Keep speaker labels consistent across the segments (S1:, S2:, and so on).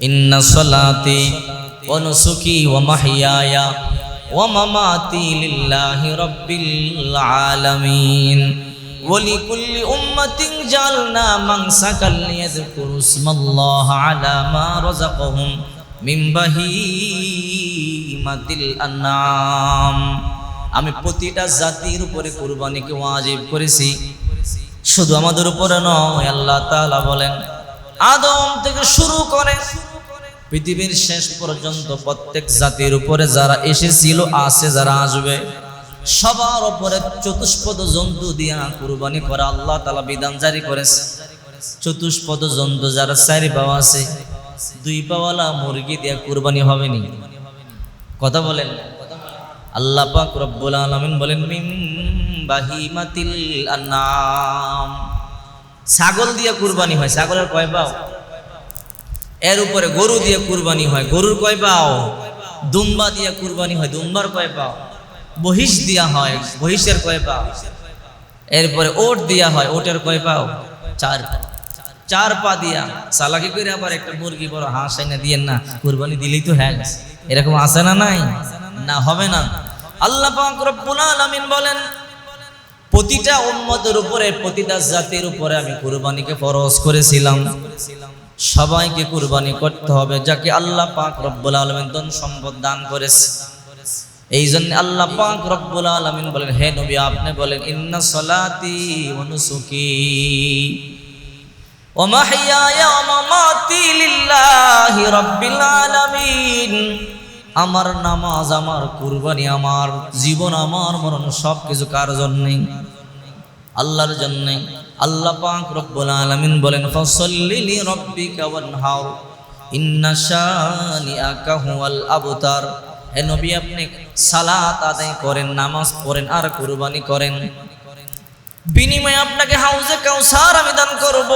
S1: إن صلاتي ونسكي ومحياي ومماتي لله رب العالمين ولكل أمة جعلنا منسكا ليذكروا اسم الله على ما رزقهم من بهيمة الأنعام আমি প্রতিটা জাতির উপরে কুরবানিকে ওয়াজিব করেছি শুধু আমাদের উপরে নয় আল্লাহ তাআলা বলেন আদম থেকে শুরু করে পৃথিবীর শেষ পর্যন্ত প্রত্যেক জাতির উপরে যারা এসেছিল, আছে, যারা আসবে, সবার উপরে চতুষ্পদ জন্তু দিয়া কুরবানি করা আল্লাহ তালা বিধান জারি করেছে। চতুষ্পদ জন্তু যারা চারি পাওয়া আছে, দুই পাওয়ালা মুরগি দিয়া কুরবানি হবে নি। কথা বলেন। আল্লাহ পাক রব্বুল আলামিন বলেন ছাগল দিয়ে কুরবানি হয়। ছাগলের কয় পাও? এর উপরে গরু দিয়ে কুরবানি হয়। গরুর কয় পাও? দুম্বা দিয়ে কুরবানি হয়। দুম্বার কয় পাও? বহিষ দিয়া হয়। বহিষের কয় পাও? এরপরে ওট দিয়া হয়। ওটের কয় পাও? চার পা চার পা দিয়া। সালাকি করে আবার একটা মুরগি বড় হাঁস এনে দিয়ে না, কুরবানি দিলেই তো হ্যাঁ এরকম আছে না নাই? না, হবে না। আল্লাহ পাক রব্বুল আলামিন বলেন, প্রতিটা উম্মতের উপরে, প্রতিটা জাতির উপরে আমি কুরবানিকে ফরজ করেছিলাম। সবাইকে কুরবানি করতে হবে, যাকে আল্লাহ পাক রব্বুল আলামিন ধন সম্পদ দান করেছে। এই জন্য আল্লাহ পাক রব্বুল আলমিন বলেন, হে নবী, আপনি বলেন, ইন্না সলাতি ওয়া নুসুকি ওয়া মাহইয়ায়া ওয়া মামাতি লিল্লাহি রাব্বিল আলামিন। আমার নামাজ, আমার কুরবানি, আমার জীবন, আমার মরণ সব কিছু কার জন্যে? আল্লাহর জন্যে। আল্লাহ পাক রব্বুল আলামিন বলেন, ফসল্লি লি রাব্বিকা ওয়ানহার, ইন্না শানিআকা আবতার। হে নবী, আপনি সালাত আদায় করেন, নামাজ পড়েন, আর কুরবানি করেন। বিনিময়ে আপনাকে হাউজে কাউসার আমি দান করব।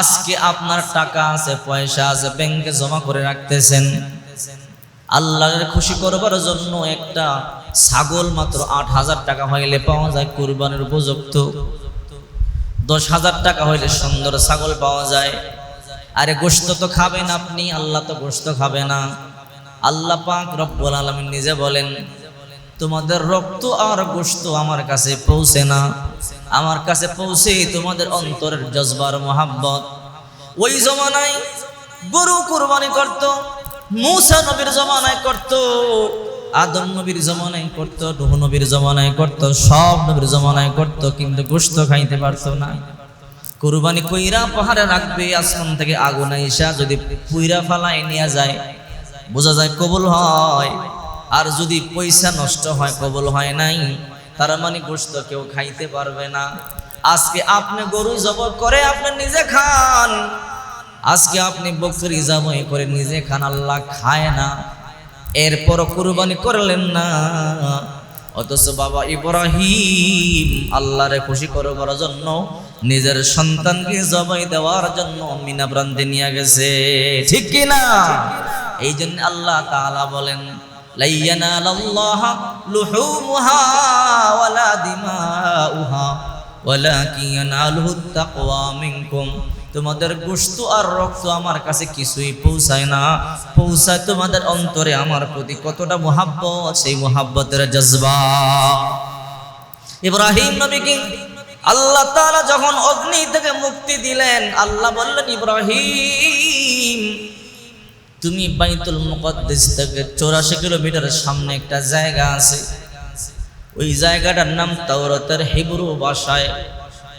S1: আজকে আপনার টাকা আছে, পয়সা আছে, ব্যাংকে জমা করে রাখতেছেন। আল্লাহর খুশি করবার জন্য একটা ছাগল মাত্র আট হাজার টাকা হইলে পাওয়া যায় কুরবানির উপযুক্ত। দশ হাজার টাকা হইলে সুন্দর ছাগল পাওয়া যায়। আরে গোস্ত তো খাবেন আপনি, আল্লাহ তো গোস্ত খাবে না। আল্লাহ পাক রব্বুল আলামিন নিজে বলেন, তোমাদের রক্ত আর গোস্ত আমার কাছে পৌঁছে না। আমার কাছে পৌঁছে তোমাদের অন্তরের জজবার মোহাব্বত। ওই জমানায় গরু কুরবানি করত, মুসা নবীর জমানায় করত। আদম নবীর জমানায় করত, নুহ নবীর জমানায় করত, সব নবীর জমানায় করত, কিন্তু গোস্ত খাইতে পারতো না। কুরবানি কইরা পাহাড়ে রাখবে, আসমান থেকে আগুন আইসা যদি পুইরা ফালাই নিয়ে যায়, বোঝা যায় কবুল হয়। আর যদি পয়সা নষ্ট হয়, কবুল হয় নাই, তার মানে গোস্ত কেউ খাইতে পারবে না। আজকে আপনি গরু জবর করে আপনি নিজে খান, আজকে আপনি বকরি জবাই করে নিজে খান, আল্লাহ খায় না। এরপর কুরবানি করলেন না। অথচ বাবা ইব্রাহিম আল্লাহরে খুশি করবার জন্য নিজের সন্তানকে জবাই দেওয়ার জন্য মিনা প্রান্তে নিয়ে গেছে। ঠিক কি না? এই জন্য আল্লাহ তাআলা বলেন লাইয়ানালাল্লাহ লুহুমুহা ওয়ালা দিমাউহা তাকওয়া মিনকুম। তোমাদের গোস্ত আর রক্ত আমার কাছে কিছুই পৌঁছায় না। পৌঁছায় তোমাদের অন্তরে আমার প্রতি কতটা মোহাব্বত, সেই মোহাব্বতের জজবা। ইব্রাহিম নবীকে আল্লাহ তাআলা যখন অগ্নি থেকে মুক্তি দিলেন, আল্লাহ বললেন, ইব্রাহিম, তুমি বাইতুল মুকদ্দিস থেকে চৌরাশি কিলোমিটারের সামনে একটা জায়গা আছে। ওই জায়গাটার নাম তাওরাতের হিব্রু ভাষায়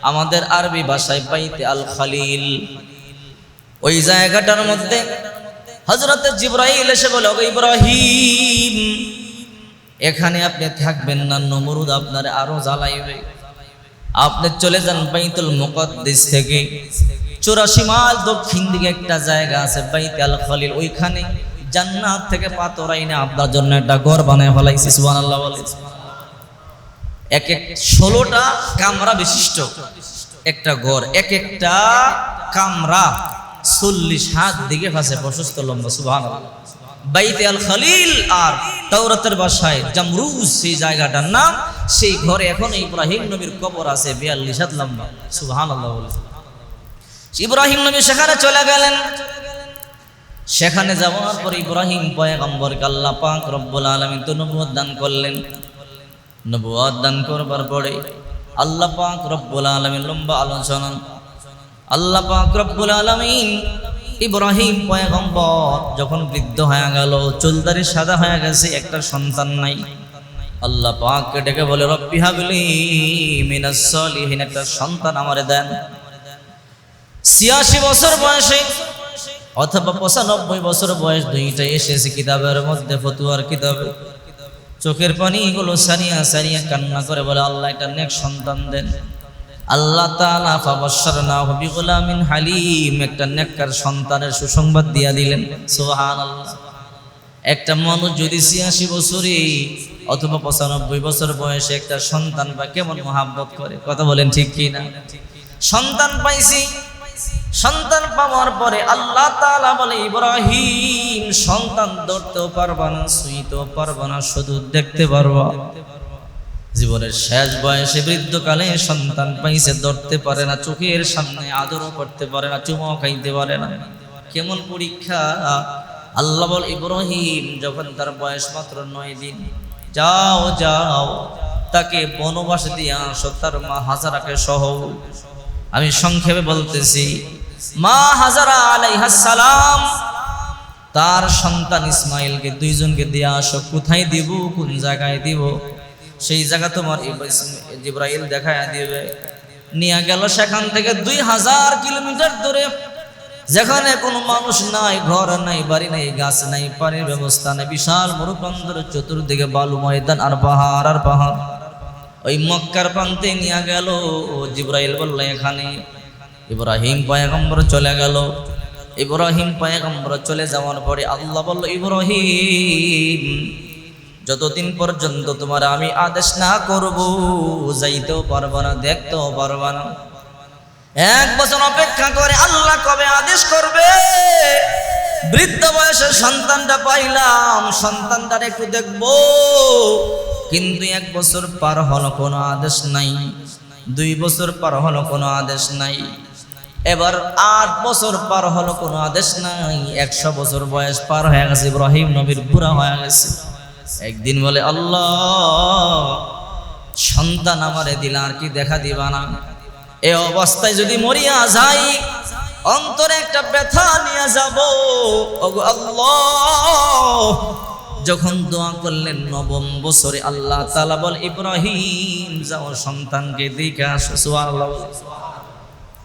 S1: আমাদের আরবি ভাষায় বাইতে আল খালিল। ওই জায়গাটার মধ্যে হজরত জিব্রাইল এসে বলে, "ওগো ইব্রাহিম, এখানে আপনি থাকবেন না, নমরুদ আপনার আরও জ্বালাইবে। আপনি চলে যান বাইতুল মুকদ্দিস থেকে। চৌরাশি মাইল দক্ষিণ দিকে একটা জায়গা আছে বাইতে আল খালিল। ওইখানে জান্নাত থেকে পাতরাই না আপনার জন্য একটা ঘর বানায় ফেলাইছি, সুবহানাল্লাহ বলে। এক এক ষোলোটা কামরা বিশিষ্ট। একটা ঘর, এক একটা কামরা। চল্লিশ হাত দিকে ফাঁসে, প্রশস্ত লম্বা সুভান বাইতে আল খালিল আর তৌরতের বাসায় জামরুজ, সেই জায়গাটার নাম। সেই ঘরে এখন ইব্রাহিম নবীর কবর আছে, বিয়াল্লিশ হাত লম্বা সুবহান আল্লাহ ইব্রাহিম নবী সেখানে চলে গেলেন। সেখানে যাওয়ার পর ইব্রাহিম পয়গম্বরকে আল্লাহ পাক রব্বুল আলামিন তো দান করলেন। নবুয়ত দান করবার পরে আল্লাহ পাক রব্বুল আলামিন লম্বা আলোচনা আল্লাহ পাক রব্বুল আলামিন ইব্রাহিম পয়গম্বর যখন বৃদ্ধ হয়ে গেল, চুলদারি সাদা হয়ে গেছে, একটা সন্তান নাই। আল্লাহ পাককে ডেকে বলে, রব্বি হাবলি মিনাস সলিহিন একটা সন্তান আমারে দেন। ছিয়াশি বছর বয়সে অথবা পঁচানব্বই বছর বয়স দুইটা এসেছে কিতাবের মধ্যে, ফতুয়ার কিতাবে। চোখের পানি এগুলো সারিয়া সারিয়া কান্না করে বলে, আল্লাহ একটা নেক সন্তান দেন। আল্লাহ তাআলা ফাবাশশারনা হবি গোলামিন হালিম, একটা নেককার সন্তানের সুসংবাদ দিয়া দিলেন। সুবহানাল্লাহ। একটা মানুষ যদি ছিয়াশি বছরে অথবা পঁচানব্বই বছর বয়সে একটা সন্তান বা কেমন মহাব্বত করে, কথা বলেন ঠিক কি না সন্তান পাইছি সন্তান পাওয়ার পরে আল্লাহ তাআলা বলে, ইব্রাহিম, সন্তান ধরতেও পারবা না, শুইতেও পারবা না, শুধু দেখতে পারবা। জীবনের শেষ বয়সে বৃদ্ধকালে সন্তান পাইছে, ধরতে পারে না, চোখের সামনে আদরও করতে পারে না, চুমাও খাইতে পারে না। কেমন পরীক্ষা? আল্লাহ বল, ইব্রাহিম, যখন তার বয়স মাত্র নয় দিন, যাও যাও, তাকে বনবাস দিয়ে আসো, তার মা হাজারাকে সহ আমি সংক্ষেপে বলতেছি, মা হাজারা সালাম, তার সন্তান ইসমাইলকে দুইজনকে দিয়ে আসো, কোথায় দিব, কোন জায়গায় দিব? সেই জায়গা তোমার জিব্রাইল দেখায় দিবে। নিয়ে গেল সেখান থেকে দুই হাজার কিলোমিটার দূরে। যেখানে কোনো মানুষ নাই, ঘর নাই, বাড়ি নাই, গাছ নাই, পানির ব্যবস্থা নাই, বিশাল মরুপ্রান্তর চতুর্দিকে বালু ময়দান আর পাহাড় আর পাহাড়। ওই মক্কার প্রান্তে নিয়ে গেল। জিব্রাইল বলল, এখানে ইব্রাহিম পয়গম্বর চলে গেল। ইব্রাহিম পয়গম্বর চলে যাওয়ার পরে আল্লাহ বলল, ইব্রাহিম, যতদিন পর্যন্ত তোমার আমি আদেশ না করব, যাইতেও পারব না, দেখতেও পারব না। এক বছর অপেক্ষা করে আল্লাহ কবে আদেশ করবে? বৃদ্ধ বয়সের সন্তানটা পাইলাম, সন্তানটার একটু দেখব। কিন্তু এক বছর পার হলো কোনো আদেশ নাই, দুই বছর পার হলো কোনো আদেশ নাই, এবার আট বছর পার হলো কোনো আদেশ নাই, একশো বছর বয়স পার হয়ে গেছে, ইব্রাহিম নবীর বুড়া হয়ে গেছে। একদিন বলে, আল্লাহ, সন্তান আমারে দিলা আর কি দেখা দিবা না? এ অবস্থায় যদি মরিয়া যাই, অন্তরে একটা ব্যথা নিয়ে যাব। আল্লাহ যখন দোয়া করলেন নবম বছরে আল্লাহ তালা বল, ইব্রাহিম, যাও সন্তানকে দেখে আসো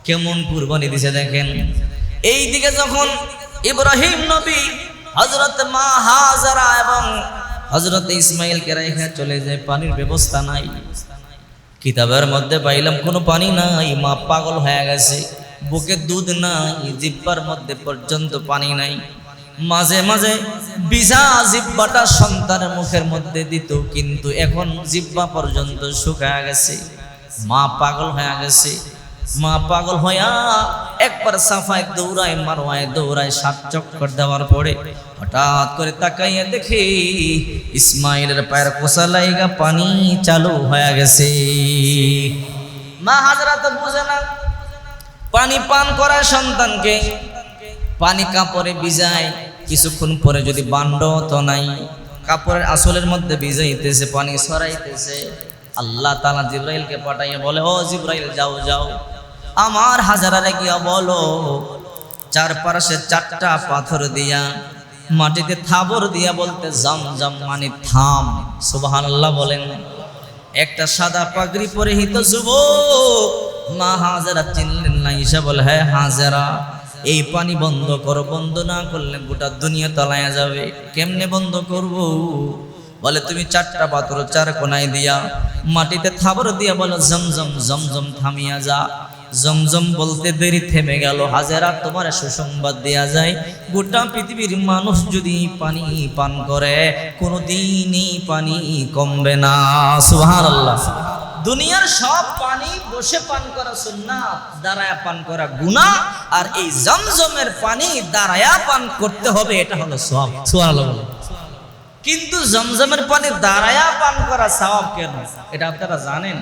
S1: কেমন কুরবানি দিছে দেখেন। এই দিকে যখন ইব্রাহিম নবী হজরত মা হাজারা এবং হজরত ইসমাইলকে রেখে চলে যায়, পানির ব্যবস্থা নাই। কিতাবের মধ্যে পাইলাম, কোনো পানি নাই মা পাগল হয়ে গেছে, বুকে দুধ নাই, জিব্বার মধ্যে পর্যন্ত পানি নাই। মাঝে মাঝে বিজা জিব্বাটা সন্তানের মুখের মধ্যে দিত, কিন্তু এখন জিব্বা পর্যন্ত শুকায় গেছে। মা পাগল হয়ে গেছে। মা পাগল হইয়া একবার সাফায় দৌড়ায়, মারোয়ায় দৌড়ায় সাত চক্কর দেওয়ার পরে হঠাৎ করে তাকাইয়া দেখে ইসমাইলের পায়ের কোষা লাইগা পানি চালু হয়ে গেছে। মা হাজরা তো বুঝে না, পানি পান করা সন্তানকে, পানি কাপড়ে ভিজায় কিছুক্ষণ পরে যদি বান্ড তো নাই, কাপড়ের আসলের মধ্যে ভিজাইতেছে পানি সরাইতেছে আল্লাহ তালা জিব্রাইলকে পাঠাইয়া বলে, ও জিব্রাইল, যাও যাও। আমার হাজারারে গিয়া বলো, চারপাশে চারটা পাথর দিয়া, মাটিতে থাবর দিয়া বলতে, জম জম মানে থাম। সুবাহান আল্লাহ বলেন। একটা সাদা পাগড়ি পরিহিত যুবক, মা হাজারা চিনলেন না। ঈশা বলে হ্যাঁ হাজারা। এই পানি বন্ধ করো, বন্ধ না করলে গোটা দুনিয়া তলায়া যাবে। কেমনে বন্ধ করব? বলে, তুমি চারটা পাথর, চার কোনায় দিয়া মাটিতে থাবর দিয়া বলো, জমজম জমজম থামিয়া যা। জমজম বলতে দেরি থেমে গেল। হাজারা তোমার সুসংবাদ দেয়া যায়। গোটা পৃথিবীর মানুষ যদি পানি পান করে, কোনোদিনই পানি কমবে না। সুহান আল্লাহ দুনিয়ার সব পানি বসে পান করা সুন্নাত, দাঁড়ায়া পান করা গুনাহ, আর এই জমজমের পানি দাঁড়ায়া পান করতে হবে, এটা হলো সব সুবহানাল্লাহ কিন্তু জমজমের পানি দাঁড়ায়া পান করা সওয়াব কেন? এটা আপনারা জানেন?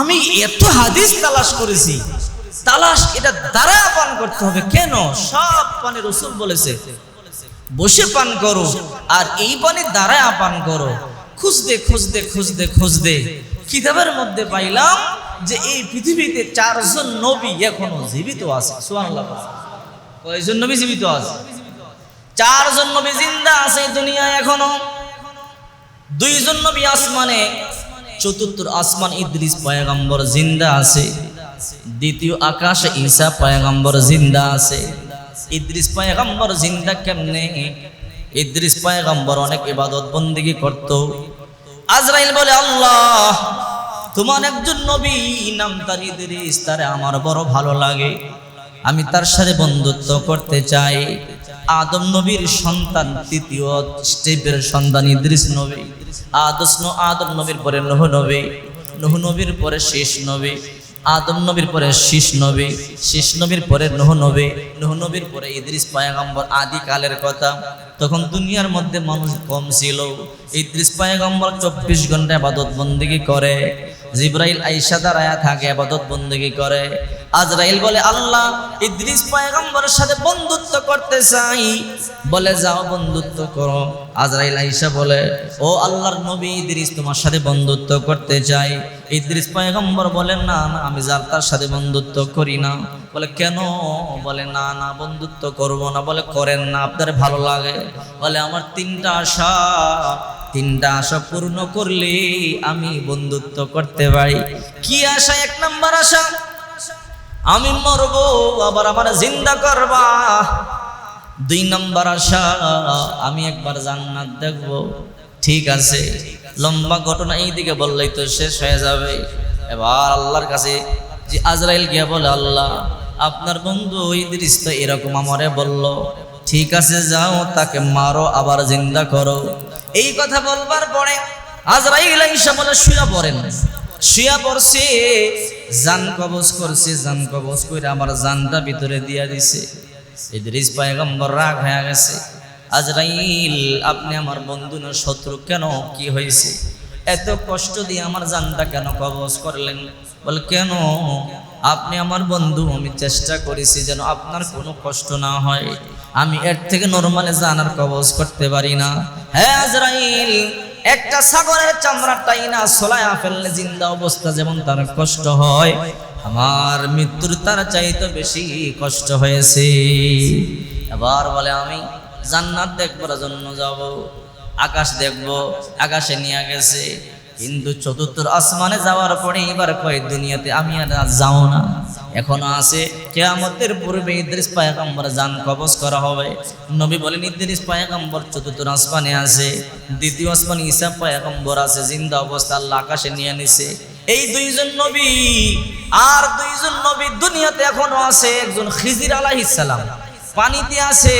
S1: আমি এত হাদিস তালাশ করেছি। তালাশ, এটা দ্বারা পান করতে হবে কেন? সব পানি রসুল বলেছে, বসে পান করো, আর এই পানি দ্বারা পান করো। খুঁজতে খুঁজতে খুঁজতে খুঁজতে কিতাবের মধ্যে পাইলাম যে এই পৃথিবীতে চারজন নবী এখনও জীবিত আছে। সুবহানাল্লাহ। কয়জন নবী জীবিত আছে? চারজন নবী জিন্দা আছে দুনিয়ায় এখনও। দুইজন নবী আসমানে, চতুর্থ আসমান ইদ্রিস পয়গম্বর জিন্দা আছে। দ্বিতীয় আকাশে ঈসা পয়গম্বর জিন্দা আছে। ইদ্রিস পয়গম্বর জিন্দা কেমনে? ইদ্রিস পয়গম্বর অনেক ইবাদত বন্দিগি করত। আজরাইল বলে, আল্লাহ, তোমার একজন নবী, নাম তার ইদ্রিস, তারে আমার বড় ভালো লাগে। আমি তার সাথে বন্ধুত্ব করতে চাই। আদম নবীর সন্তান, তৃতীয় স্টেপের সন্তান ইদ্রিস নবী। আদম নবীর পরে নহ নবী। নহ নবীর পরে শেষ নবী। আদম নবীর পরে শীষ নবী, শীষ নবীর পরে নহ নবী, নহ নবীর পরে ইদ্রিস পায়গম্বর আদিকালের কথা। তখন দুনিয়ার মধ্যে মানুষ কম ছিল। ইদ্রিস পায়গম্বর চব্বিশ ঘণ্টা বাদত বন্দিগি করে। জিব্রাইল আইসা দাঁড়ায়া থাকে, আবাদত বন্দিগি করে। আজরাইল বলে, আল্লাহ, ইদ্রিস পয়গম্বরের সাথে বন্ধুত্ব করতে চাই। বলে, যাও, বন্ধুত্ব করো। আজরাইল আইসা বলে, ও আল্লাহর নবী, ইদ্রিস তোমার সাথে বন্ধুত্ব করতে চাই। ইদ্রিস পয়গম্বর বলে, না না, আমি যার তার সাথে বন্ধুত্ব করি না। বলে, কেন? বলে, না না, বন্ধুত্ব করব না। বলে, করেন না, আপনার ভালো লাগে। বলে, আমার তিনটা আশা তিনটা আশা পূর্ণ করলে আমি বন্ধুত্ব করতে পারি। কি আশা? এক নম্বর আশা। আমি মরব, আবার আমার জিন্দা করবা। দুই নম্বর আশা, আমি একবার জান্নাত দেখব। ঠিক আছে, লম্বা ঘটনা এই দিকে বললেই তো শেষ হয়ে যাবে। এবার আল্লাহর কাছে যে আজরাইল গিয়া বলে, আল্লাহ, আপনার বন্ধু ইদ্রিস তো এরকম আমারে বলল, ঠিক আছে, যাও, তাকে মারো, আবার জিন্দা করো। এই কথা বলবার পরে আজরাইল ঈসা বলে, শুয়া পড়েন। শুয়া পড়ছে জান কবজ করছে জান কবজ করে আমার জানটা ভিতরে দিয়া দিছে। ইদ্রিস পয়গম্বর রাগ হয়ে গেছে। আজরাইল, আপনি আমার বন্ধু না, শত্রু কেন? কি হয়েছে? এত কষ্ট দিয়ে আমার জানটা কেন কবজ করলেন? বলে, কেন? আপনি আমার বন্ধু, আমি চেষ্টা করেছি যেন আপনার কোনো কষ্ট না হয়। আমি এর থেকে নর্মালে জানার কবজ করতে পারি না। হ্যাঁ একটা সাগরের চামড়াটাই না সোলায়া ফেললে জিন্দা অবস্থা যেমন তার কষ্ট হয়, আমার মৃত্যুর তার চাইতে বেশি কষ্ট হয়েছে। এবার বলে আমি জান্নাত দেখবার জন্য যাব, আকাশ দেখব, আকাশে নিয়ে গেছে। কিন্তু চতুর্থ আসমানে যাওয়ার পরে এবার কয়, দুনিয়াতে আমি আর যাও না। এখনও আছে। কেয়ামতের পূর্বে ইদ্রিস পায়গাম্বর যান কবজ করা হবে। নবী বলেন, ইদ্রিস পায়গাম্বর চতুর্থ আসমানে আছে। দ্বিতীয় আসমান ঈসা পায়গাম্বর আছে, জিন্দা অবস্থা আল্লাহ আকাশে নিয়ে নিছে। এই দুইজন নবী, আর দুইজন নবী দুনিয়াতে এখনও আছে। একজন খিজির আলাইহিস সালাম, পানিতে আছে।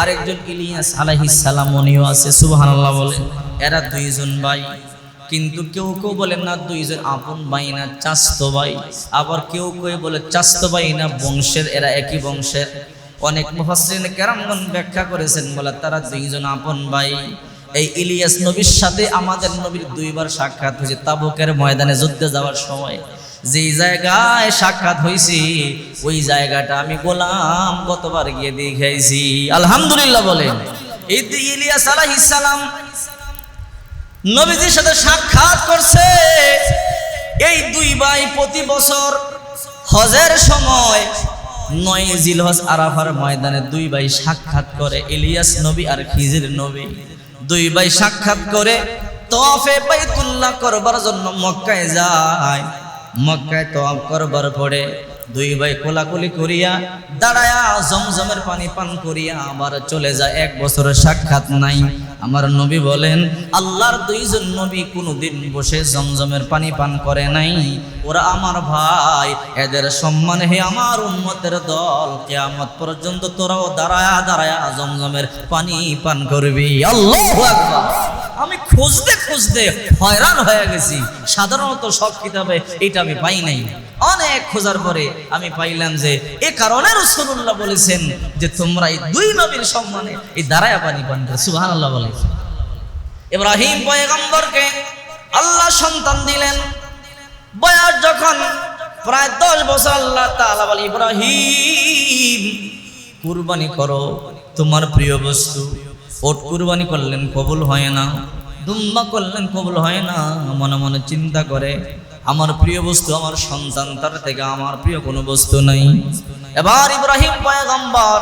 S1: আর একজন ইলিয়াস আলাইহিস সালাম উনিও আছে, সুবহানাল্লাহ বলেন। এরা দুইজন ভাই। কিন্তু কেউ কেউ বলে, না দুইজন আপন ভাই না, চাস্ত ভাই। আবার কেউ কেউ বলে, চাস্ত ভাই না, বংশের, এরা একই বংশের। অনেক মুফাসসিরিন কেরামগণ ব্যাখ্যা করেছেন, বলে, তারা দুইজন আপন ভাই। এই ইলিয়াস নবীর সাথে আমাদের নবীর দুইবার সাক্ষাৎ হয়েছে তাবুকের ময়দানে যুদ্ধে যাওয়ার সময়। যেই জায়গায় সাক্ষাৎ হয়েছি, ওই জায়গাটা আমি গোলাম গতবার গিয়ে দেখাইছি আলহামদুলিল্লাহ বলেন। ইলিয়াস আলাইহিস সালাম নবীজির সাথে সাক্ষাৎ করছে। এই দুই ভাই প্রতি বছর হজের সময় নয় জিলহজ আরাফার ময়দানে দুই ভাই সাক্ষাৎ করে, ইলিয়াস নবী আর খিজির নবী। দুই ভাই সাক্ষাৎ করে তফে বাইতুল্লাহ করবার জন্য মক্কায় যায়। মক্কায় তফ করবার পরে দুই ভাই কোলাকুলি করিয়া দাঁড়ায়া জমজমের পানি পান করিয়া আবার চলে যায়। এক বছরের সাক্ষাৎ নাই। আমার নবী বলেন, আল্লাহর দুইজন নবী কোনোদিন বসে জমজমের পানি পান করে নাই। ওরা আমার ভাই, এদের সম্মান হে আমার উম্মতের দল। কেয়ামত পর্যন্ত তোরাও দাঁড়ায়া দাঁড়ায়া জমজমের পানি পান করবি। আল্লাহ আমি খুঁজতে খুঁজতে হয়রান হয়ে গেছি। সাধারণত সব কিতাবে এটা আমি পাই নাই। অনেক খোঁজার পরে আমি পাইলাম যে, এ কারণে রসুল্লাহ বলেছেন যে তোমরা এই দুই নবীর সম্মানে এই দাঁড়ায়া পানি পান সুহান আল্লাহ বলে ইব্রাহিম পয়গম্বরকে আল্লাহ সন্তান দিলেন। বয়স যখন প্রায় দশ বছর আল্লাহ তাআলা বলে, ইব্রাহিম, কুরবানি করো। তোমার প্রিয় বস্তু, ওট কুরবানি করলেন কবুল হয় না, দুম্বা করলেন কবুল হয় না। মনে মনে চিন্তা করে আমার প্রিয় বস্তু, আমার সন্তান, তার থেকে আমার প্রিয় কোনো বস্তু নাই। এবার ইব্রাহিম পয়গম্বর,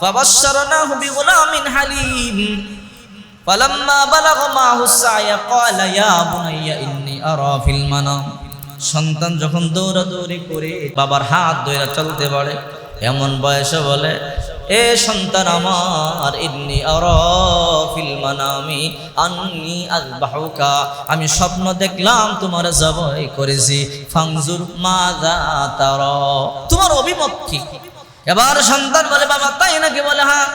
S1: ফাবাশশারনাহু বিগুলামিন হালিম, ফালাম্মা বালাগা মাহু সায়া, ক্বালা ইয়া বুনাইয়া ইন্নী আরা ফিল মানাম সন্তান যখন দৌড়াদৌড়ি করে বাবার হাত ধরে চলতে পারে, এমন বয়সে বলে এ সন্তান আমার, ইন্নি আরা ফিল মানামি, আন্নি আযবাহুকা আমি স্বপ্ন দেখলাম তোমার জবাই করেছি। ফাংজুর মাযা তারা। তোমার অভিমত কি? এবার সন্তান বলে, বাবা, তাই নাকি বলে হ্যাঁ?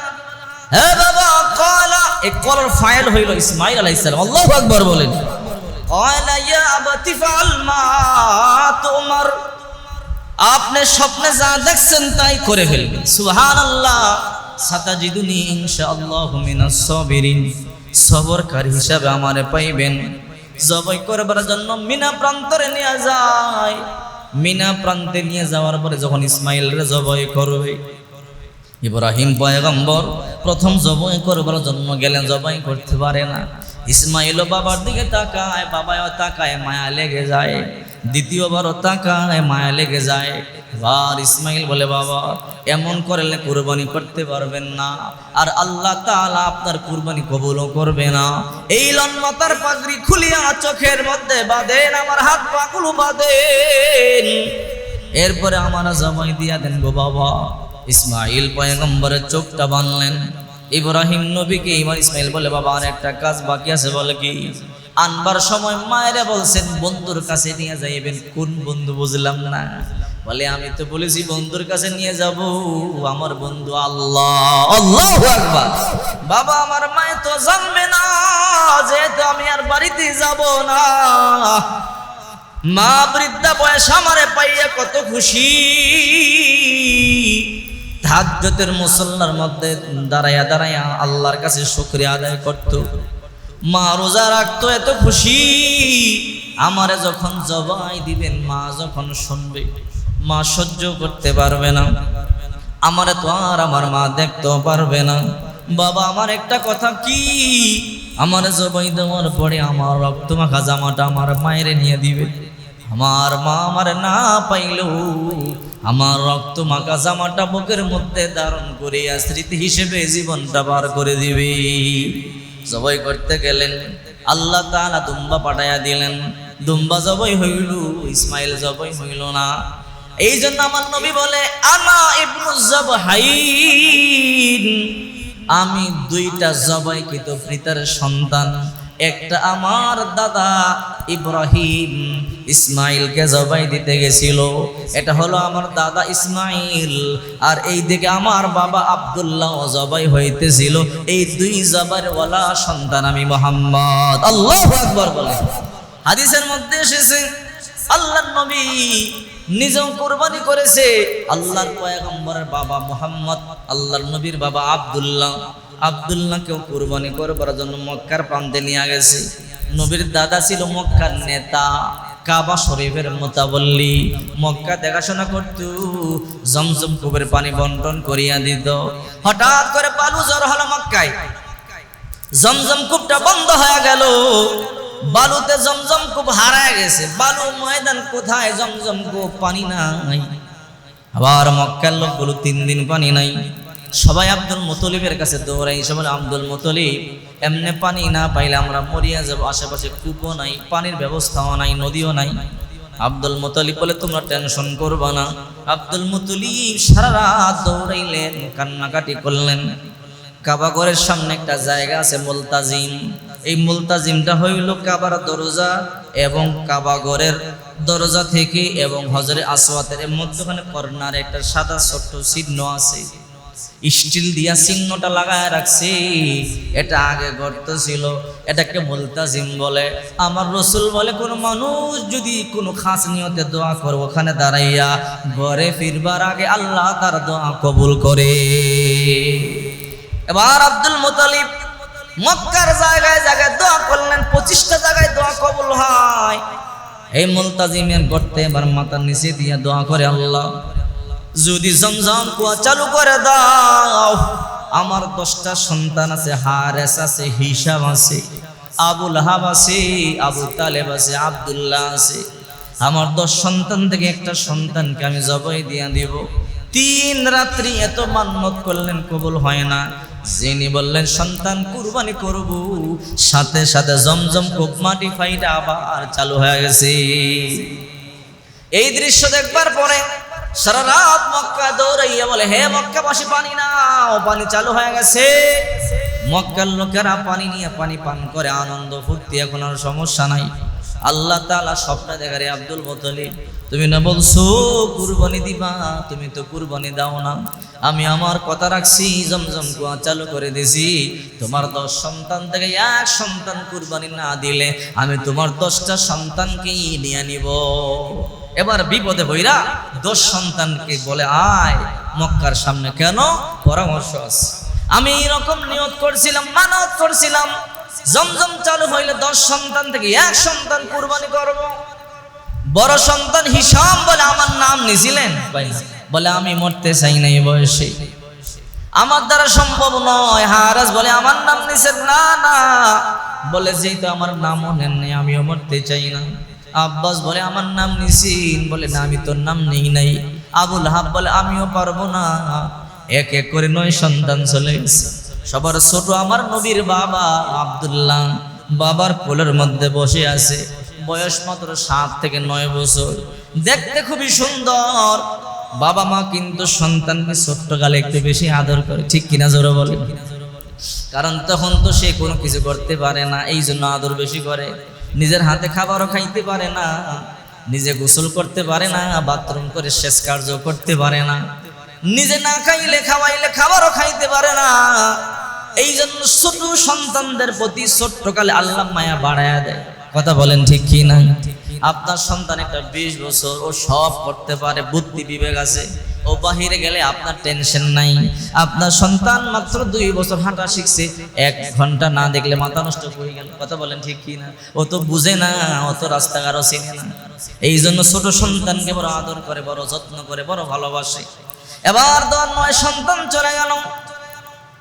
S1: হে বাবা কলা এই কলার ফাইল হইল ইসমাইল আলাইহিস সালাম। আল্লাহু আকবার বলেন। কলা ইয়া আবাতি ফাল মা তোমার। আপনি স্বপ্নে যা দেখছেন তাই করে ফেলবেন। সুবহানাল্লাহ। সাতাজিদুনি ইনশাআল্লাহ মিনাস সাবিরিন। সবরকারী হিসাবে আমারে পাইবেন। জবাই করবার জন্য মিনা প্রান্তরে নিয়ে যায়। মিনা প্রান্তে নিয়ে যাওয়ার পরে যখন ইসমাইল রে জবাই করবে, ইব্রাহিম পয়গম্বর প্রথম জবাই করবার জন্য গেলেন, জবাই করতে পারে না। ইসমাইল বাবার দিকে তাকায় বাবাও তাকায়, মায়া লেগে যায়। দ্বিতীয়বারও তাকায় মায়া লেগে যায়। এবার ইসমাইল বলে, বাবা, এমন করলে কুরবানি করতে পারবেন না। আর আল্লাহ তাআলা আপনার কুরবানি কবুলও করবে না। এই লন্মতার পাগড়ি খুলিয়া চোখের মধ্যে বাঁধেন, আমার হাত পাগুলো বাঁধেন। এরপরে আমার জমাই দিয়া দেন গো বাবা। ইসমাইল পয়গম্বরের চোখটা বানলেন ইব্রাহিম নবীকে ইমান ইসমাইল বলে, বাবা, আর একটা কাজ বাকি আছে, বলে কি? আনবার সময় মায়েরা বলছেন, বন্ধুর কাছে নিয়ে যাইবেন। কোন বন্ধু বুঝলাম না। বলে, আমি তো বলেছি, বন্ধুর কাছে নিয়ে যাব। আমার বন্ধু আল্লাহ। আল্লাহ আকবার। বাবা, আমার মায়ে তো জানবে না, যেহেতু আমি আর বাড়িতে যাব না। মা বৃদ্ধা বয়স আমারে পাইয়া কত খুশি। তাহাজ্জতের মুসল্লার মধ্যে দাঁড়াইয়া দাঁড়াইয়া আল্লাহর কাছে শুকরিয়া আদায় করত। মা রোজা রাখতো, এত খুশি। আমারে যখন জবাই দিবেন, মা যখন শুনবে, মা সহ্য করতে পারবে না। আমারে তো আর আমার মা দেখতেও পারবে না। বাবা, আমার একটা কথা কি? আমার জবাই দেওয়ার পরে আমার রক্ত মাখা জামাটা আমার মায়েরে নিয়ে দিবে। আমার মা আমার না পাইলেও আমার রক্ত মাখা জামাটা বুকের মধ্যে ধারণ করিয়া স্মৃতি হিসেবে জীবনটা বার করে দিবে। জবাই করতে গেলেন। আল্লাহ তালা দুম্বা পাঠাইয়া দিলেন। দুম্বা জবাই হইল, ইসমাইল জবাই হইল না। এই জন্য আমার নবী বলে আমি দুইটা জবাইকৃত পিতার সন্তান। একটা আমার দাদা ইব্রাহিম ইসমাইলকে জবাই দিতে গেছিল। এটা হলো আমার দাদা ইসমাইল। আর এই দিকে আমার বাবা আব্দুল্লাহ জবাই হইতেছিল। এই দুই জবার ওয়ালা সন্তান আমি মোহাম্মদ। আল্লাহ আকবর বলে। হাদিসের মধ্যে এসেছে, আল্লাহর নবী নিজেও কোরবানি করেছে। আল্লাহর পয়গম্বরের বাবা মোহাম্মদ, আল্লাহর নবীর বাবা আব্দুল্লাহ। আব্দুল্লাহকেও কোরবানি করবার জন্য মক্কার প্রান্তে নিয়ে গেছে। নবীর দাদা ছিল মক্কার নেতা, কাবা শরীফের মোতাবল্লি। মক্কা দেখাশোনা করত, জমজম কুবের পানি বন্টন করিয়া দিত। হঠাৎ করে বালু জ্বর হলো মক্কায়। জমজম কূপটা বন্ধ হয়ে গেল। বালুতে জমজম কূপ হারায় গেছে। বালু ময়দান কোথায়? জমজম কূপ পানি নাই। আবার মক্কার লোকগুলো তিন দিন পানি নাই। সবাই আব্দুল মুতলিবের কাছে দৌড়াই সে বলে আব্দুল মুতলিব, এমনি পানি না পাইলে আমরা মরিয়া যাব, আশেপাশে কূপও নাই, পানির ব্যবস্থাও নাই, নদীও নাই। আব্দুল মুতলিব বলে, তোমরা টেনশন করবা না। আব্দুল মুতলিব সারা রাত দৌড়াইলেন, কান্নাকাটি করলেন। কাবাগরের সামনে একটা জায়গা আছে, মুলতাজিম। এই মুলতাজিমটা হইল কাবার দরজা এবং কাবাগরের দরজা থেকে এবং হজরে আসওয়াতের মধ্যখানে কর্নার একটা সাদা ছোট্ট চিহ্ন আছে। স্টিল দিয়া চিহ্নটা লাগায় রাখছি। এটা আগে গর্ত ছিল, এটাকে মুলতাজিম বলে। আমার রসুল বলে, কোন মানুষ যদি কোনো খাস নিয়তে দোয়া করব ওখানে দাঁড়াইয়া ঘরে ফিরবার আগে আল্লাহ তার দোয়া কবুল করে। এবার আব্দুল মুতালিব মক্কার জায়গায় জায়গায় দোয়া করলেন পঁচিশটা জায়গায় দোয়া কবুল হয়। এই মুলতাজিমের গর্তে এবার মাথার নিচে দিয়ে দোয়া করে আল্লাহ। যদি জমজম কুয়া চালু করে দাও, আমার দশটা সন্তান আছে, হারেস আছে, হিসাব আছে, আবুল হাব আছে, আবু তালেব আছে, আবদুল্লাহ আছে। আমার দশ সন্তান থেকে একটা সন্তানকে আমি জবাই দিয়া দিব। তিন রাত্রি এত মান্যত করলেন, কবুল হয় না। যিনি বললেন, সন্তান, কুরবানি করব। সাথে সাথে জমজম খুব মাটি ফাইটা আবার চালু হয়ে গেছে। এই দৃশ্য দেখবার পরে সারা রাত মক্কা দৌড়াইয়া বলে, হে মক্কা মক্কাবাসী, পানি নাও, পানি চালু হয়ে গেছে। মক্কার লোকেরা পানি নিয়ে পানি পান করে, আনন্দ ফুর্তি, এখন আর সমস্যা নাই। আল্লাহ তাআলা স্বপ্ন দেখা, রে আব্দুল মুতালিব, তুমি না বলছো কুরবানি দিবা? তুমি তো কুরবানি দাও না। আমি আমার কথা রাখছি, জমজম কুয়া চালু করে দিছি। তোমার দশ সন্তান থেকে এক সন্তান কুরবানি না দিলে, আমি তোমার দশটা সন্তানকেই নিয়ে নিব। এবার বিপদে বইরা দশ সন্তানকে বলে, আয় মক্কার সামনে কেন? পরামর্শ আছে। আমি এরকম নিয়ত করছিলাম, মানত করছিলাম। জমজম চালু হইলে দশ সন্তান থেকে এক সন্তান কুরবানি করব। বড় সন্তান হিসাম বলে, আমার নাম নিছিলেন? বলে, আমি মরতে চাই না এই বয়সে। আমার দ্বারা সম্ভব নয়। হারাজ বলে, আমার নাম নিছেন? না না। বলে যেহেতু আমার নামও নেন আমিও মরতে চাই না। আব্বাস বলে, আমার নাম নিছিন বলে, না, আমি তোর নাম নেই নাই। আবুল হাব বলে, আমিও পারব না। এক এক করে নয় সন্তান চলে গেছে। সবার ছোট আমার নবীর বাবা আব্দুল্লাহ বাবার কোলের মধ্যে বসে আছে। বয়স মাত্র সাত থেকে নয় বছর। দেখতে খুবই সুন্দর। বাবা মা কিন্তু সন্তানকে ছোট্টকালে একটু বেশি আদর করে। ঠিক কিনা জোরে বলে কারণ তখন তো সে কোনো কিছু করতে পারে না এই জন্য আদর বেশি করে। নিজের হাতে খাবারও খাইতে পারে না, নিজে গোসল করতে পারে না, বাথরুম করে শেষ কার্য করতে পারে না, নিজে না খাইলে খাওয়াইলে খাবারও খাইতে পারে না। এই জন্য ছোট সন্তানদের প্রতি ছোট্টকালে আল্লাহ মায়া বাড়ায়া দেয়। কথা বলেন ঠিক কি না? আপনার সন্তান একটা বিশ বছর, ও সব করতে পারে, বুদ্ধি বিবেক আছে। ও বাহিরে গেলে আপনার টেনশন নাই। আপনার সন্তান মাত্র দুই বছর হাঁটা শিখছে, এক ঘণ্টা না দেখলে মাথা নষ্ট হয়ে গেল। কথা বলেন ঠিক কি না? ও তো বুঝে না, ও তো রাস্তাঘাটও চিনে না। এই জন্য ছোট সন্তানকে বড় আদর করে, বড় যত্ন করে, বড় ভালোবাসে। এবার দর নয় সন্তান চলে গেল।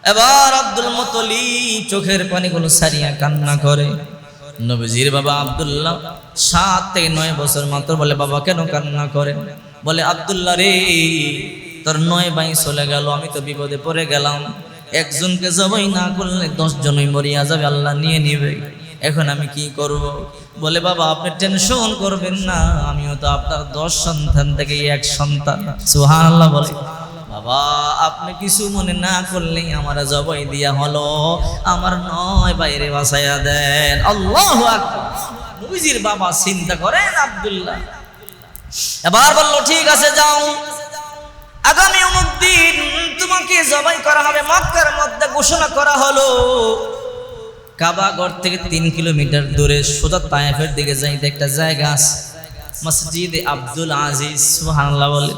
S1: এবার আব্দুল মতলি চোখের পানিগুলো সারিয়া কান্না করে। নবীজির বাবা আব্দুল্লাহ সাত থেকে নয় বছর মাত্র বলে, বাবা, কেন কান্না করে বলে, আব্দুল্লাহ রে, তোর নয় বাই চলে গেল, আমি তো বিপদে পড়ে গেলাম। একজনকে জবাই না করলে দশ জনই মরিয়া যাবে, আল্লাহ নিয়ে নিবে। এখন আমি কি করব? বলে, বাবা, আপনি টেনশন করবেন না, আমিও তো আপনার দশ সন্তান থেকে এক সন্তান। সুহান আল্লাহ বলে। বাবা, আপনি কিছু মনে না করলেই আমার জবাই দিয়া হলো। আমার নয় বাইরে বাসাইয়া দেন। আল্লাহ নবীজির বাবা চিন্তা করেন, আব্দুল্লাহ। এবার বলল, ঠিক আছে, যাও। আগামী অমুক দিন তোমাকে জবাই করা হবে, মক্কার মধ্যে ঘোষণা করা হলো। কাবাগর থেকে তিন কিলোমিটার দূরে সোজা তায়েফের দিকে যাইতে একটা জায়গা আছে। মসজিদে আব্দুল আজিজ, সুবহানাল্লাহ বলে।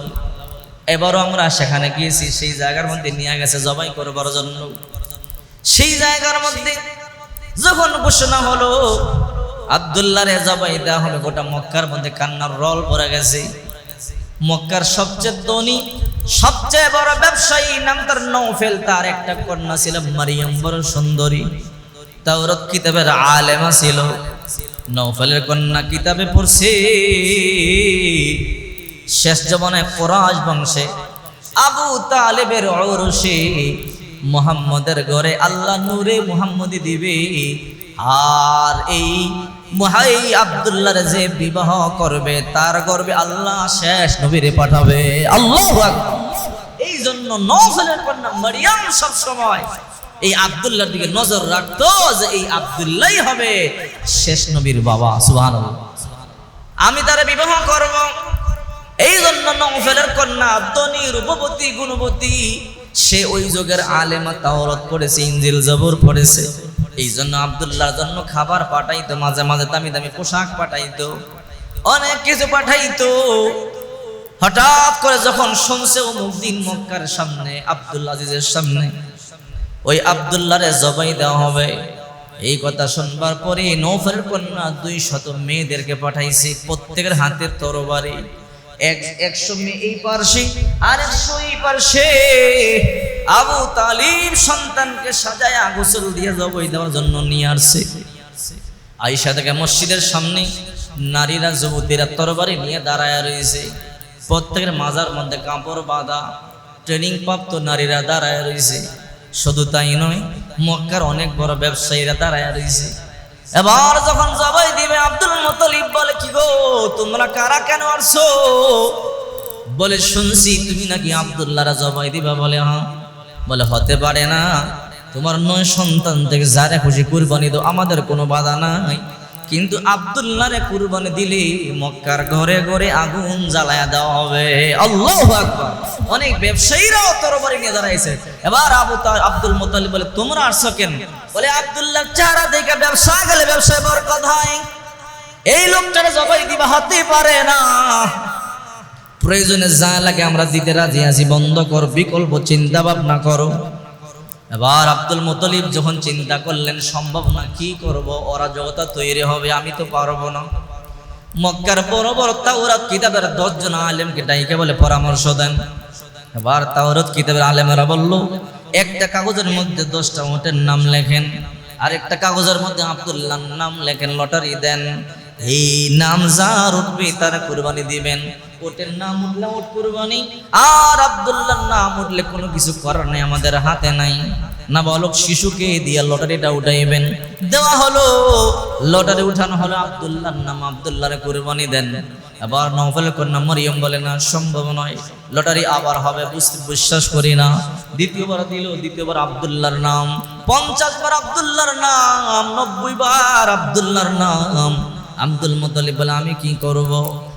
S1: এবারও আমরা সেখানে গিয়েছি, সেই জায়গার মধ্যে নিয়ে গেছে জবাই করবার জন্য। সেই জায়গার মধ্যে যখন ঘোষণা হলো আবদুল্লাহ রে জবাই দেওয়া হবে, গোটা মক্কার মধ্যে কান্নার রল পড়ে গেছে। মক্কার সবচেয়ে ধনী, সবচেয়ে বড় ব্যবসায়ী নাম তার নৌফেল তার একটা কন্যা ছিল মারিয়াম বড় সুন্দরী। তাওরত কিতাবের আলেমা ছিল। নৌফেলের কন্যা কিতাবে পড়ছে। শেষ জমানে কোরআশ বংশে আবু তালেবের ঔরসে মুহাম্মদের ঘরে আল্লাহ নূরে মুহাম্মদি দিবে। আর এই মহাই আব্দুল্লাহর যে বিবাহ করবে, তার গর্বে আল্লাহ শেষ নবীরে পাঠাবে। আল্লাহ এই জন্য নফলের কন্যা মারিয়াম সব সময় এই আব্দুল্লাহর দিকে নজর রাখতো যে এই আব্দুল্লাহ হবে শেষ নবীর বাবা, সুবহানাল্লাহ। আমি তারা বিবাহ করব। এই জন্য নৌফেলের কন্যা ধনী, রূপবতী, গুণবতী, সে ওই যুগের আলেমা তাওরত পড়েছে ইঞ্জিল জবর পড়েছে। এই জন্য আবদুল্লাহর জন্য খাবার পাঠাইতো, মাঝে মাঝে দামি দামি পোশাক পাঠাইতো, অনেক কিছু পাঠাইতো। হঠাৎ করে যখন শুনছে অমুক দিন মক্কার সামনে আব্দুল আজিজের সামনে, ওই আবদুল্লাহরে জবাই দেওয়া হবে। এই কথা শুনবার পরে নৌফের কন্যা দুই শত মেয়েদেরকে পাঠাইছে প্রত্যেকের হাতে তরবারি। একশো মেয়ে এই পার্শ্বে, আর একশো এই পার্শ্বে আবু তালিব সন্তানকে সাজায় গোসল দিয়ে জবই দেওয়ার জন্য নিয়ে আসছে। আইসা থেকে মসজিদের সামনে নারীরা যুবতীরা তরবারি নিয়ে দাঁড়ায় রয়েছে। প্রত্যেকের মাজার মধ্যে কাপড় বাঁধা ট্রেনিং প্রাপ্ত নারীরা দাঁড়ায় রয়েছে। শুধু তাই নয়, মক্কার অনেক বড় ব্যবসায়ীরা দাঁড়ায় রয়েছে। এবার যখন জবাই দিবে আব্দুল মুতালিব বলে, কি গো, তোমরা কারা কেন আসছো? বলে, শুনছি তুমি নাকি আবদুল্লাহরা জবাই দিবা বলে হ্যাঁ। বলে, হতে পারে না। তোমার নয় সন্তান থেকে যারা খুশি কুরবানি দাও, আমাদের কোনো বাধা নাই। কিন্তু আবদুল্লাহরে কুরবানি দিলে মক্কার ঘরে ঘরে আগুন জ্বালায়া দেওয়া হবে। আল্লাহ আকবার। অনেক ব্যবসায়ীরাও তরবারি নিয়ে দাঁড়াইছে। এবার আবু তার আব্দুল মুতালিব বলে, তোমরা আসছো কেন? বলে আবদুল্লাহ চারা ব্যবসা গেলে ব্যবসায় বরকত হয়। এই লোকটারে জবাই দিবা হতে পারে না। প্রয়োজনে যা লাগে আমরা দিতে রাজি আছি, বন্ধ কর, বিকল্প চিন্তা ভাবনা করো। এবার আব্দুল মুতলিব যখন চিন্তা করলেন, সম্ভব না, কি করব? ওরা জগতা তৈরি হবে, আমি তো পারব না। মক্কার বড় বড় তাওরাত কিতাবের দশজন আলেমকে ডাইকে বলে, পরামর্শ দেন। এবার তাওরাত কিতাবের আলেমেরা বলল, একটা কাগজের মধ্যে দশটা উটের নাম লেখেন। আর একটা কাগজের মধ্যে আব্দুল্লাহর নাম লেখেন, লটারি দেন। এই নাম যার উঠবে তারা কুরবানি দিবেন। ওটের নাম উঠলে ওট কুরবানি, আর আব্দুল্লাহর নাম উঠলে কোনো কিছু করার নেই আমাদের হাতে নাই। না বালক শিশুকে দিয়া লটারিটা উঠাইবেন। দেওয়া হলো, লটারি উঠানো হলো, আব্দুল্লাহর নাম আব্দুল্লাহরে কুরবানি দেন। আবার নফলের কন্যা মরিয়ম বলে, না, সম্ভব নয়। লটারি আবার হবে, বুঝতে বিশ্বাস করি না। দ্বিতীয়বার দিল, দ্বিতীয়বার আবদুল্লার নাম পঞ্চাশ বার আবদুল্লার নাম নব্বই বার আবদুল্লার নাম। আব্দুল মতলি বলে, আমি কি করব?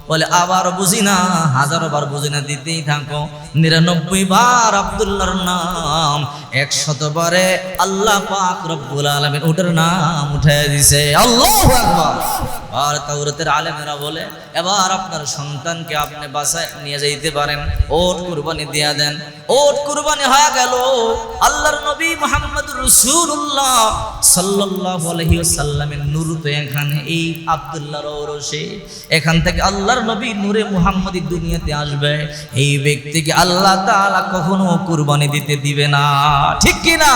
S1: বলে, আবার বুঝি না হাজারো বার বুঝি না, দিতেই থাকো। নিরানব্বই বার আব্দুল্লাহর নাম, একশত বারে আল্লাহ পাক রব্বুল আলামিন ওটার নাম উঠাই দিছে। আল্লাহু আর তাওরাতের আলেমেরা বলে, এবার আপনার সন্তানকে আপনি বাসায় নিয়ে যাইতে পারেন, ওট কুরবানি দিয়া দেন। ওট কুরবানি হয়ে গেল। আল্লাহর নবী মোহাম্মদ রসুল্লাহ সাল্লাল্লাহু আলাইহি ওয়াসাল্লামের নূর তো এখানে, এই আব্দুল্লাহর ওরসে এখান থেকে আল্লাহর নবী নূরে মুহাম্মদী দুনিয়াতে আসবে। এই ব্যক্তিকে আল্লাহ তাআলা কখনো কুরবানি দিতে দিবে না। ঠিক কি না